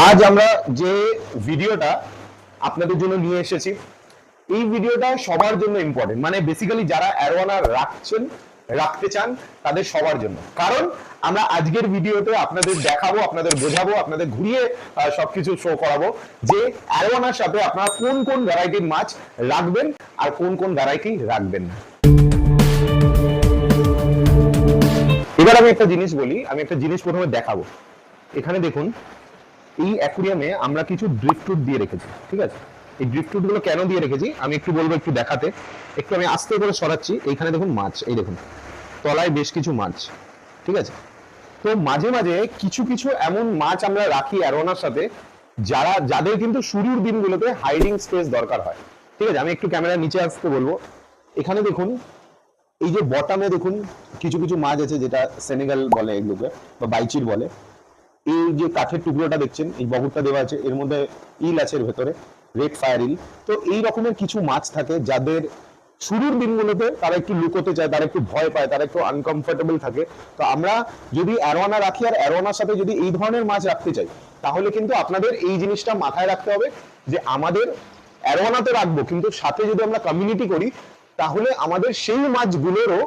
আজ আমরা যে ভিডিওটা আপনাদের জন্য নিয়ে এসেছি, এই ভিডিওটা সবার জন্য ইম্পর্টেন্ট মানে বেসিক্যালি যারা অ্যারোয়ানা রাখছেন, রাখতে চান, তাদের সবার জন্য। কারণ আমরা আজকের ভিডিওতে আপনাদের দেখাবো, আপনাদের বোঝাবো, আপনাদের ঘুরিয়ে সবকিছু শো করাবো যে অ্যারোয়ানার সাথে আপনারা কোন কোন ভ্যারাইটির মাছ রাখবেন আর কোন কোন ভ্যারাইটি রাখবেন না। এবার আমি একটা জিনিস বলি, আমি একটা জিনিস প্রথমে দেখাবো। এখানে দেখুন এই অ্যাকুরিয়ামে আমরা কিছু ড্রিফটুট দিয়ে রেখেছি, ঠিক আছে? এই ড্রিফটুটগুলো কেন দিয়ে রেখেছি? আমি একটু বলব একটু দেখাতে। একটু আমি আস্তে করে সরাচ্ছি। এইখানে দেখুন মাছ, এই দেখুন। তলায় বেশ কিছু মাছ, ঠিক আছে? তো মাঝে মাঝে কিছু কিছু এমন মাছ আমরা রাখি অ্যারোনার সাথে, যারা, যাদের কিন্তু শুরুর দিনগুলোতে হাইডিং স্পেস দরকার হয়। ঠিক আছে? আমি একটু ক্যামেরার নিচে আসতে বলব। এখানে দেখুন, এই যে বটামে দেখুন, কিছু কিছু মাছ আছে যেটা সেনেগাল বলে এগুলোকে, বা বাইচির বলে। এই যে কাঠের টুকরোটা দেখছেন, এই বগরটা দেওয়া আছে, এর মধ্যে ইল আছে এর ভেতরে রেড ফায়ার ইল। তো এই রকমের কিছু মাছ থাকে যাদের শুরুর দিনগুলোতে তারা একটু লুকোতে চায়, তারা একটু ভয় পায়, তারা একটু আনকমফোর্টেবল থাকে। তো আমরা যদি অ্যারোয়ানা রাখি আর অ্যারোয়ানার সাথে যদি এই ধরনের মাছ রাখতে চাই, তাহলে কিন্তু আপনাদের এই জিনিসটা মাথায় রাখতে হবে যে আমাদের অ্যারোয়ানাতে রাখব, কিন্তু সাথে যদি আমরা কমিউনিটি করি, তাহলে আমাদের সেই মাছগুলোরও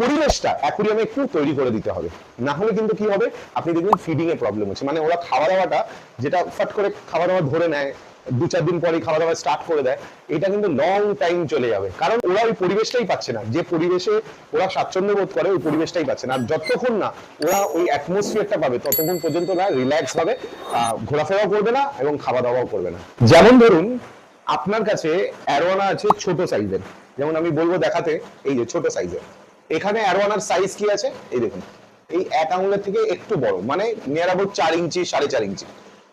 পরিবেশটা অ্যাকুরিয়ামে একটু তৈরি করে দিতে হবে। না হলে কিন্তু কি হবে? আপনি দেখবেন ফিডিং এর প্রবলেম হচ্ছে। মানে ওরা খাওয়া দাওয়াটা যেটা ফট করে খাওয়া দাওয়া ধরে নেয়, দু চার দিন পরে খাওয়া দাওয়া স্টার্ট করে দেয়, এটা কিন্তু লং টাইম চলে যাবে। কারণ ওরা ওই পরিবেশটাই পাচ্ছে না। যে পরিবেশে ওরা স্বাচ্ছন্দ্য বোধ করে, ওই পরিবেশটাই পাচ্ছে না। আর যতক্ষণ না ওরা ওই অ্যাটমসফিয়ারটা পাবে, ততক্ষণ পর্যন্ত না রিল্যাক্স ভাবে ঘোরাফেরাও করবে না এবং খাওয়া দাওয়াও করবে না। যেমন ধরুন, আপনার কাছে অ্যারোয়ানা আছে ছোট সাইজের যেমন আমি বলব দেখাতে, এই যে ছোট সাইজের এখানে অ্যারোয়ানার সাইজ কি আছে? এই দেখুন। এই এক আঙুলের থেকে একটু বড় মানে নিয়ার অ্যাবাউট চার ইঞ্চি, সাড়ে চার ইঞ্চি।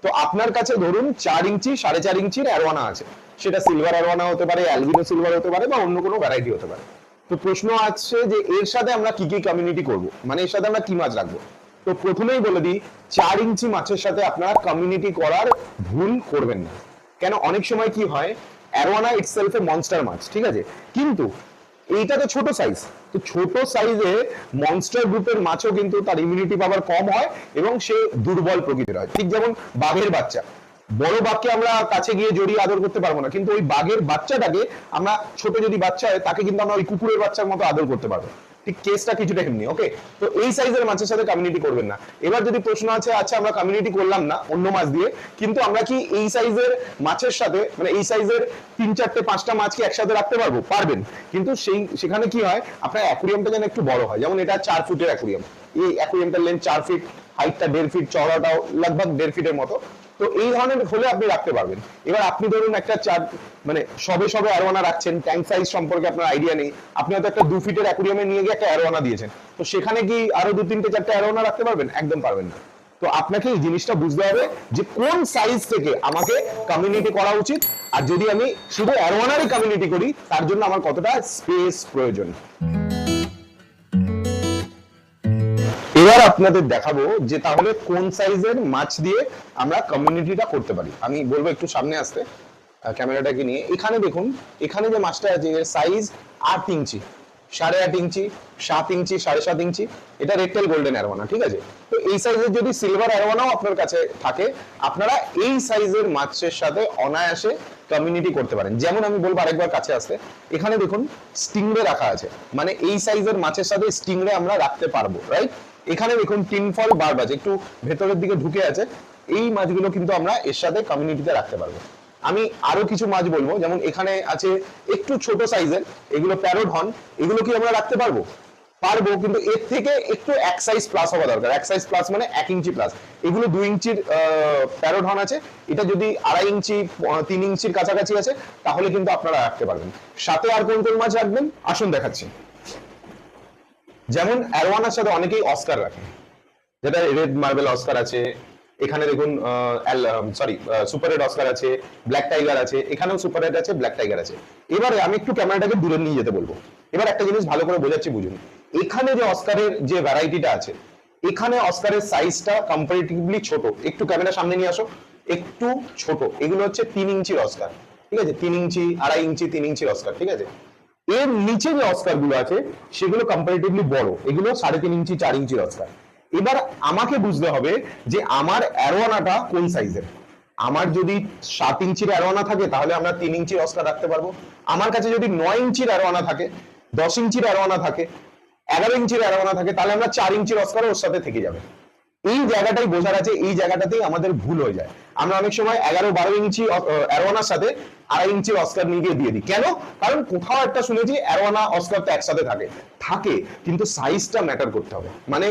তো আপনার কাছে ধরুন চার ইঞ্চি, সাড়ে চার ইঞ্চির অ্যারোয়ানা আছে। সেটা সিলভার অ্যারোয়ানা হতে পারে অ্যালবিনো সিলভার হতে পারে, বা অন্য কোনো ভ্যারাইটি হতে পারে। তো প্রশ্ন আছে যে এর সাথে আমরা কি কি কমিউনিটি করব? মানে এর সাথে আমরা কি মাছ রাখব? তো প্রথমেই বলে দিই, চার ইঞ্চি মাছের সাথে আপনারা কমিউনিটি করার ভুল করবেন না। কেন? অনেক সময় কি হয় অ্যারোয়ানা ইটসেলফ এ মনস্টার মাছ, ঠিক আছে? কিন্তু এইটা তো ছোট সাইজ তো ছোট সাইজে মনস্টার গ্রুপের মাছও কিন্তু তার ইমিউনিটি পাওয়ার কম হয় এবং সে দুর্বল প্রকৃতির হয়। ঠিক যেমন বাঘের বাচ্চা। বড় বাঘকে আমরা কাছে গিয়ে জড়িয়ে আদর করতে পারব না। কিন্তু ওই বাঘের বাচ্চাটাকে আমরা ছোট যদি বাচ্চা হয়, তাকে কিন্তু আমরা ওই কুকুরের বাচ্চার মতো আদর করতে পারব। ঠিক কেসটা কিছুটা এমনি ওকে তো এই সাইজের মাছের সাথে কমিউনিটি করবেন না। এবার যদি প্রশ্ন আছে আচ্ছা আমরা কমিউনিটি করলাম না অন্য মাছ দিয়ে? কিন্তু আমরা কি এই সাইজের মাছের সাথে মানে এই সাইজের তিন চারটে, পাঁচটা মাছ কি একসাথে রাখতে পারব? পারবেন। কিন্তু সেই, সেখানে কি হয়, আপনার অ্যাকুরিয়ামটা যেন একটু বড় হয়। যেমন এটা চার ফুটের অ্যাকুরিয়াম এই অ্যাকুরিয়ামটার লেন্থ চার ফিট হাইটটা দেড় ফিট চওড়াটাও, লগভগ দেড় ফিটের মতো। তো এই ধরনের হলে আপনি রাখতে পারবেন। এবার আপনি ধরুন একটা চার মানে সবে সবে অ্যারোয়ানা রাখছেন ট্যাঙ্ক সাইজ সম্পর্কে আপনার আইডিয়া নেই। আপনি হয়তো একটা দু ফিটের অ্যাকুরিয়ামে নিয়ে গিয়ে একটা অ্যারোয়ানা দিয়েছেন। তো সেখানে কি আরও দু, তিনটে, চারটে অ্যারোয়ানা রাখতে পারবেন? একদম পারবেন না। তো আপনাকে এই জিনিসটা বুঝতে হবে যে কোন সাইজ থেকে আমাকে কমিউনিটি করা উচিত। আর যদি আমি শুধু অ্যারোয়ানারই কমিউনিটি করি, তার জন্য আমার কতটা স্পেস প্রয়োজন। এবার আপনাদের দেখাবো যে তাহলে কোন সাইজের মাছ দিয়ে আমরা কমিউনিটিটা করতে পারি। আমি বলব একটু সামনে আসতে ক্যামেরাটাকে নিয়ে। এখানে দেখুন, এখানে যে মাছটা আছে, এর সাইজ আট ইঞ্চি, সাড়ে আট ইঞ্চি, সাত ইঞ্চি, সাড়ে সাত ইঞ্চি। এটা রেকটেল গোল্ডেন অ্যারোয়ানা ঠিক আছে? তো এই সাইজের যদি সিলভার অ্যারোয়ানাও আপনার কাছে থাকে, আপনারা এই সাইজের মাছের সাথে অনায়াসে কমিউনিটি করতে পারেন। যেমন আমি বলব আরেকবার কাছে আসতে, এখানে দেখুন স্টিংরে রাখা আছে। মানে এই সাইজের মাছের সাথে স্টিংরে আমরা রাখতে পারব রাইট এখানে দেখুন টিনফল বারবাজ একটু ভেতরের দিকে ঢুকে আছে। এই মাছগুলো কিন্তু আমরা এর সাথে কমিউনিটিতে রাখতে পারব। আমি আরও কিছু মাছ বলব, যেমন এখানে আছে একটু ছোট সাইজের এগুলো প্যারোট হন এগুলো কি আমরা রাখতে পারব? পারব, কিন্তু এর থেকে একটু এক সাইজ প্লাস হওয়া দরকার। এক সাইজ প্লাস মানে এক ইঞ্চি প্লাস এগুলো দুই ইঞ্চির প্যারোট হন আছে। এটা যদি আড়াই ইঞ্চি তিন ইঞ্চির কাছাকাছি আছে, তাহলে কিন্তু আপনারা রাখতে পারবেন। সাথে আর কোন কোন মাছ রাখবেন? আসুন দেখাচ্ছি। যেমন অ্যারোয়ানার সাথে অনেকেই অস্কার রাখে। যেটা রেড মার্বেল অস্কার আছে, এখানে দেখুন সরি সুপার রেড অস্কার আছে ব্ল্যাক টাইগার আছে, এখানেও সুপার রেড আছে ব্ল্যাক টাইগার আছে। এবারে আমি একটু ক্যামেরাটাকে দূরে নিয়ে যেতে বলব। এবার একটা জিনিস ভালো করে বোঝাচ্ছি, বুঝুন। এখানে যে অস্কারের যে ভ্যারাইটিটা আছে, এখানে অস্কারের সাইজটা কম্পারেটিভলি ছোট। একটু ক্যামেরা সামনে নিয়ে আসো, একটু ছোট। এগুলো হচ্ছে তিন ইঞ্চির অস্কার ঠিক আছে? তিন ইঞ্চি, আড়াই ইঞ্চি, তিন ইঞ্চির অস্কার ঠিক আছে? এর নিচে যে অস্কারগুলো আছে, সেগুলো কম্পারেটিভলি বড়। এগুলো সাড়ে তিন ইঞ্চি, চার ইঞ্চির অস্কার এবার আমাকে বুঝতে হবে যে আমার অ্যারোয়ানাটা কোন সাইজের আমার যদি সাত ইঞ্চির অ্যারোয়ানা থাকে, তাহলে আমরা তিন ইঞ্চির অস্কার রাখতে পারব। আমার কাছে যদি নয় ইঞ্চির অ্যারোয়ানা থাকে, দশ ইঞ্চির অ্যারোয়ানা থাকে, এগারো ইঞ্চির অ্যারোয়ানা থাকে, তাহলে আমরা চার ইঞ্চির অস্কার ওর সাথে থেকে যাবে। এই জায়গাটাই বোঝার আছে, এই জায়গাটাতেই আমাদের ভুল হয়ে যায়। আমরা অনেক সময় এগারো, বারো ইঞ্চি অ্যারোয়ানার সাথে আড়াই ইঞ্চির অস্কার নিয়ে গিয়ে দিয়ে দিই। কেন? কারণ কোথাও একটা শুনেছি, অ্যারোয়ানা অস্কার তো একসাথে থাকে। থাকে, কিন্তু সাইজটা ম্যাটার করতে হবে। মানে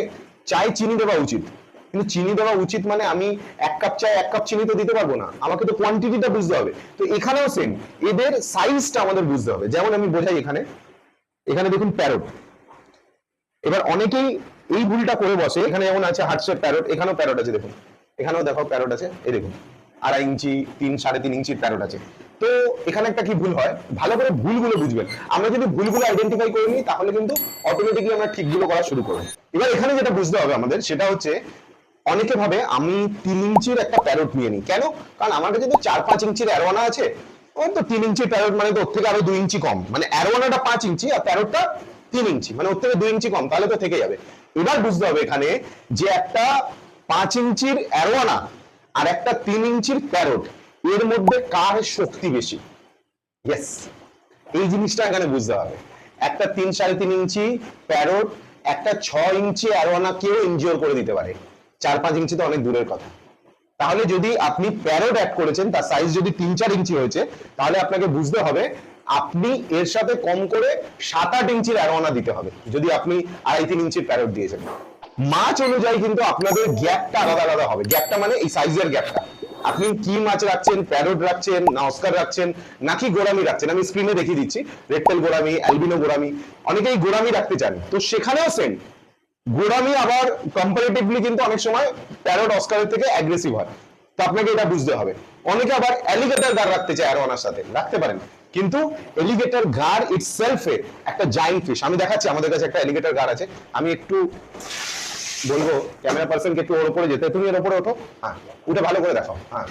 চাই চিনি দেওয়া উচিত। কিন্তু চিনি দেওয়া উচিত মানে আমি এক কাপ চাই, এক কাপ চিনি তো দিতে পারব না। আমাকে তো কোয়ান্টিটিটা বুঝতে হবে। তো এখানেও সেম এদের সাইজটা আমাদের বুঝতে হবে। যেমন আমি বোঝাই এখানে। এখানে দেখুন প্যারট এবার অনেকেই এই ভুলটা করে বসে, এখানে যেমন আছে হার্টসের প্যারট, এখানেও প্যারট আছে দেখুন। এখানেও দেখো প্যারট আছে, এই দেখুন। আড়াই ইঞ্চি, তিন, সাড়ে তিন ইঞ্চির প্যারট আছে। তো এখানে একটা কি ভুল হয়? ভালো করে ভুলগুলো বুঝবেন। আমরা যদি ভুলগুলো আইডেন্টিফাই করে নিই, তাহলে কিন্তু অটোমেটিকলি আমরা ঠিকগুলো করা শুরু করব। এবার এখানে যেটা বুঝতে হবে আমাদের, সেটা হচ্ছে অনেকে ভাবে আমি তিন ইঞ্চির একটা প্যারট নিয়ে নিই। কেন? কারণ আমার কাছে তো চার, পাঁচ ইঞ্চির অ্যারোয়ানা আছে। ওর তো তিন ইঞ্চির প্যারট মানে তো ওর থেকে আরও দুই ইঞ্চি কম। মানে অ্যারোয়ানাটা পাঁচ ইঞ্চি আর প্যারটটা তিন ইঞ্চি। মানে ওর থেকে দুই ইঞ্চি কম, তাহলে তো থেকে যাবে। এবার বুঝতে হবে এখানে যে একটা পাঁচ ইঞ্চির অ্যারোয়ানা আর একটা তিন ইঞ্চির প্যারট এর মধ্যে কার শক্তি বেশি? ইয়েস এই জিনিসটা এখানে বুঝতে হবে। একটা তিন সাড়ে তিন ইঞ্চি প্যারট একটা ছ ইঞ্চি অ্যারোয়ানা কেউ ইনজিওর করে দিতে পারে। চার পাঁচ ইঞ্চি তো অনেক দূরের কথা। তাহলে যদি আপনি প্যারট অ্যাড করেছেন, তার সাইজ যদি তিন চার ইঞ্চি হয়েছে, তাহলে আপনাকে বুঝতে হবে আপনি এর সাথে কম করে সাত আট ইঞ্চির অ্যারোয়ানা দিতে হবে, যদি আপনি আড়াই তিন ইঞ্চির প্যারট দিয়েছেন। মাছ অনুযায়ী কিন্তু আপনাদের গ্যাপটা আলাদা আলাদা হবে। গ্যাপটা মানে এই সাইজের গ্যাপটা। আপনি কি মাছ রাখছেন, প্যারট রাখছেন, না অস্কার রাখছেন, নাকি গোরামি রাখছেন? আমি স্ক্রিনে দেখিয়ে দিচ্ছি। রেডটেল গোরামি অ্যালবিনো গোরামি অনেকেই গোরামি রাখতে চান। তো সেখানেও সেম গোরামি আবার কম্পারেটিভলি কিন্তু অনেক সময় প্যারট অস্কারের থেকে অ্যাগ্রেসিভ হয়। তো আপনাকে এটা বুঝতে হবে। অনেকে আবার অ্যালিগেটর গার রাখতে চায় অ্যারোয়ানার সাথে। রাখতে পারেন। কিন্তু এলিগেটর গার ইটসেলফে একটা জাইন্ট ফিশ আমি দেখাচ্ছি, আমাদের কাছে একটা এলিগেটর গার আছে, আমি একটু বলব ক্যামেরা পার্সনকে একটু ওর উপরে যেতে, তুমি এর উপরে ওঠো হ্যাঁ উঠে ভালো করে দেখাও হ্যাঁ।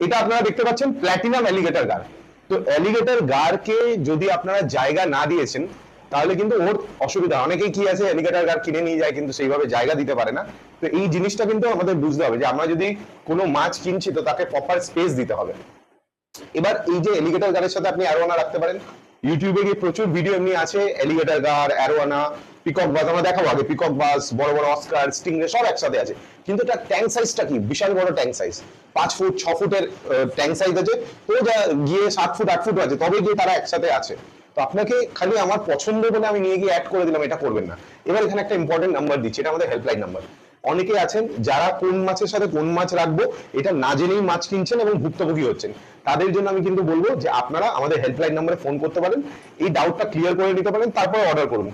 এটা আপনারা দেখতে পাচ্ছেন প্ল্যাটিনাম অ্যালিগেটর গার তো অ্যালিগেটর গারকে যদি আপনারা জায়গা না দিয়েছেন, তাহলে কিন্তু ওর অসুবিধা অনেকেই কি আছে অ্যালিগেটর গার কিনে নিয়ে যায়, কিন্তু সেইভাবে জায়গা দিতে পারে না। তো এই জিনিসটা কিন্তু আমাদের বুঝতে হবে যে আমরা যদি কোনো মাছ কিনছি, তো তাকে প্রপার স্পেস দিতে হবে। এবার এই যে এলিগেটর গারের সাথে আপনি অ্যারোয়ানা রাখতে পারেন। ইউটিউবে গিয়ে প্রচুর ভিডিও এমনি আছে এলিগেটর গার অ্যারোয়ানা পিকক বাস, আমরা দেখাবো আগে পিকক বাস, বড় বড় অস্কার স্টিংরে সব একসাথে আছে। কিন্তু এটা ট্যাঙ্ক সাইজটা কি? বিশাল বড় ট্যাঙ্ক সাইজ পাঁচ ফুট, ছ ফুটের ট্যাঙ্ক সাইজ আছে। তো যা, গিয়ে সাত ফুট, আট ফুট আছে, তবে গিয়ে তারা একসাথে আছে। তো আপনাকে খালি আমার পছন্দ বলে আমি নিয়ে গিয়ে অ্যাড করে দিলাম, এটা করবেন না। এবার এখানে একটা ইম্পর্টেন্ট নাম্বার দিচ্ছি, এটা আমাদের হেল্পলাইন নাম্বার অনেকে আছেন যারা কোন মাছের সাথে কোন মাছ রাখব, এটা না জেনেই মাছ কিনছেন এবং ভুক্তভোগী হচ্ছেন। তাদের জন্য আমি কিন্তু বলব যে আপনারা আমাদের হেল্পলাইন নম্বরে ফোন করতে পারেন, এই ডাউটটা ক্লিয়ার করে নিতে পারেন, তারপরে অর্ডার করুন।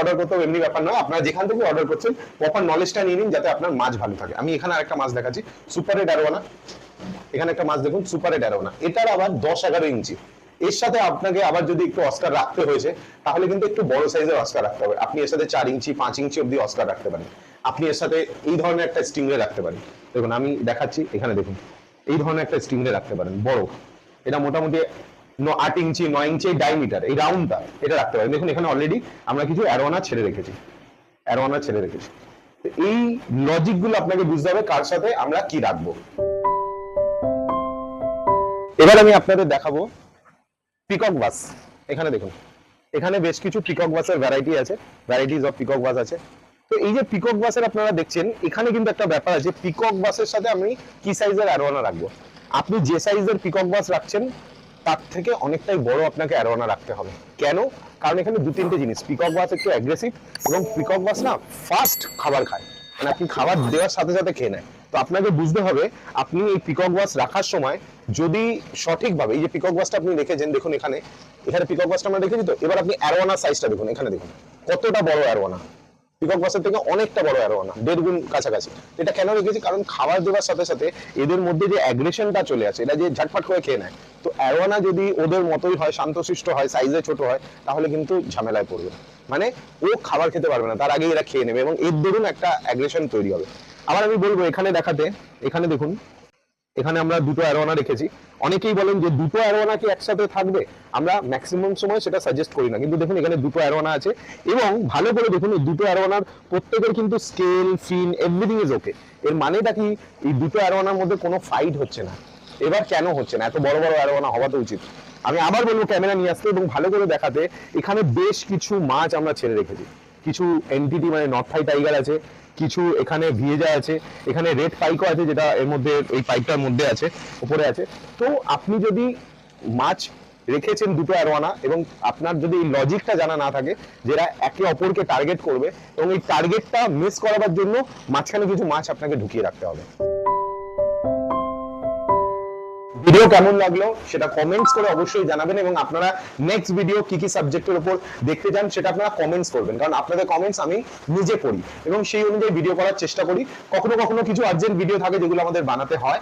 অর্ডার করতে এমনি ব্যাপার আপনারা যেখান থেকে অর্ডার করছেন প্রপার নলেজটা নিয়ে নিন যাতে আপনার মাছ ভালো থাকে। আমি এখানে আরেকটা মাছ দেখাচ্ছি এখানে একটা মাছ দেখুন সুপার এটার আবার দশ এগারো ইঞ্চি। এর সাথে আপনাকে আবার যদি একটু অস্কার রাখতে হয়েছে, তাহলে কিন্তু একটু বড় সাইজের অস্কার রাখতে হবে। আপনি এর সাথে চার ইঞ্চি, পাঁচ ইঞ্চি অব্দি অস্কার রাখতে পারেন। আপনি এর সাথে এই ধরনের একটা স্টিংরে রাখতে পারেন। দেখুন, আমি দেখাচ্ছি, এখানে দেখুন, এই ধরনের একটা স্টিংরে রাখতে পারেন, বড়। এটা মোটামুটি আট ইঞ্চি নয় ইঞ্চি ডাইমিটার এই রাউন্ডটা এটা রাখতে পারেন। দেখুন, এখানে অলরেডি আমরা কিছু অ্যারোয়ানা ছেড়ে রেখেছি। অ্যারোয়ানা ছেড়ে রেখেছি। এই লজিকগুলো আপনাকে বুঝতে হবে কার সাথে আমরা কি রাখব। এবার আমি আপনাদের দেখাবো পিকক বাস এখানে দেখুন, এখানে বেশ কিছু পিকক বাসের ভ্যারাইটি আছে। ভ্যারাইটিস অফ পিকক বাস আছে। তো এই যে পিকক বাসের আপনারা দেখছেন, এখানে কিন্তু একটা ব্যাপার আছে পিকক বাসের সাথে আমি কি সাইজের অ্যারোয়ানা রাখব? আপনি যে সাইজের পিকক বাস রাখছেন, তার থেকে অনেকটাই বড় আপনাকে অ্যারোয়ানা রাখতে হবে। কেন? কারণ এখানে দু তিনটে জিনিস পিকক বাস একটু অ্যাগ্রেসিভ এবং পিকক বাস না ফাস্ট খাবার খায়। মানে আপনি খাবার দেওয়ার সাথে সাথে খেয়ে নেয়। তো আপনাকে বুঝতে হবে, আপনি এই পিকক বাস রাখার সময় যদি সঠিকভাবে, এই যে পিকক বাসটা আপনি রেখেছেন, দেখুন এখানে এখানে পিকক বাসটা আমরা রেখেছি তো, এবার আপনি অ্যারোয়ানার সাইজটা দেখুন, এখানে দেখুন, কতটা বড় অ্যারোয়ানা পিকক বাসের থেকে অনেকটা বড় অ্যারোয়ানা দেড় গুণ কাছাকাছি। এটা কেন রেখেছি? কারণ খাবার দেওয়ার সাথে সাথে এদের মধ্যে যে অ্যাগ্রেশনটা চলে আসে, এটা যে ঝটফট করে খেয়ে নেয়। তো অ্যারোয়ানা যদি ওদের মতোই হয়, শান্তশিষ্ট হয় সাইজে ছোট হয়, তাহলে কিন্তু ঝামেলায় পড়বে মানে ও খাবার খেতে পারবে না, তার আগে এরা খেয়ে নেবে এবং এর দরুন একটা অ্যাগ্রেশন তৈরি হবে। আবার আমি বলব, এখানে দেখাতে, এখানে দেখুন এখানে আমরা দুটো অ্যারোয়ানা রেখেছি অনেকেই বলেন যে দুটো অ্যারোয়ানা কি একসাথে থাকবে? আমরা ম্যাক্সিমাম সময় সেটা সাজেস্ট করি না। কিন্তু দেখুন, এখানে দুটো অ্যারোয়ানা আছে এবং ভালো করে দেখুন, এই দুটো অ্যারোয়ানার প্রত্যেকের কিন্তু scale fin everything is okay এর মানেটা কি? এই দুটো অ্যারোয়ানার মধ্যে কোনো ফাইট হচ্ছে না। এবার কেন হচ্ছে না? এত বড় বড় অ্যারোয়ানা হওয়া তো উচিত। আমি আবার বলব ক্যামেরা নিয়ে আসতে এবং ভালো করে দেখাতে, এখানে বেশ কিছু মাছ আমরা ছেড়ে রেখেছি। কিছু এনটিটি মানে নর্থ থাই টাইগার আছে কিছু এখানে ভিয়েজা আছে, এখানে রেড পাইকও আছে যেটা এর মধ্যে, এই পাইপটার মধ্যে আছে, উপরে আছে। তো আপনি যদি মাছ রেখেছেন দুটো অ্যারোয়ানা এবং আপনার যদি এই লজিকটা জানা না থাকে যেটা একে অপরকে টার্গেট করবে, এবং এই টার্গেটটা মিস করাবার জন্য মাঝখানে কিছু মাছ আপনাকে ঢুকিয়ে রাখতে হবে। ভিডিও কেমন লাগল সেটা কমেন্টস করে অবশ্যই জানাবেন এবং আপনারা নেক্সট ভিডিও কি কি সাবজেক্টের উপর দেখতে চান সেটা আপনারা কমেন্টস করবেন। কারণ আপনাদের কমেন্টস আমি নিজে পড়ি এবং সেই অনুযায়ী ভিডিও করার চেষ্টা করি। কখনো কখনো কিছু আর্জেন্ট ভিডিও থাকে যেগুলো আমাদের বানাতে হয়।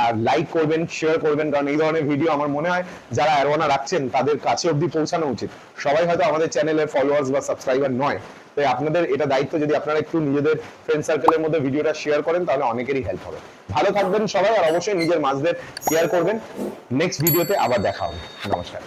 আর লাইক করবেন শেয়ার করবেন, কারণ এই ধরনের ভিডিও আমার মনে হয় যারা অ্যারোনা রাখছেন তাদের কাছে অবধি পৌঁছানো উচিত। সবাই হয়তো আমাদের চ্যানেলের ফলোয়ার্স বা সাবস্ক্রাইবার নয়। তাই আপনাদের এটা দায়িত্ব যদি আপনারা একটু নিজেদের ফ্রেন্ড সার্কেলের মধ্যে ভিডিওটা শেয়ার করেন, তাহলে অনেকেরই হেল্প হবে। ভালো থাকবেন সবাই, আর অবশ্যই নিজের মাছদের শেয়ার করবেন। নেক্সট ভিডিওতে আবার দেখা হবে। নমস্কার।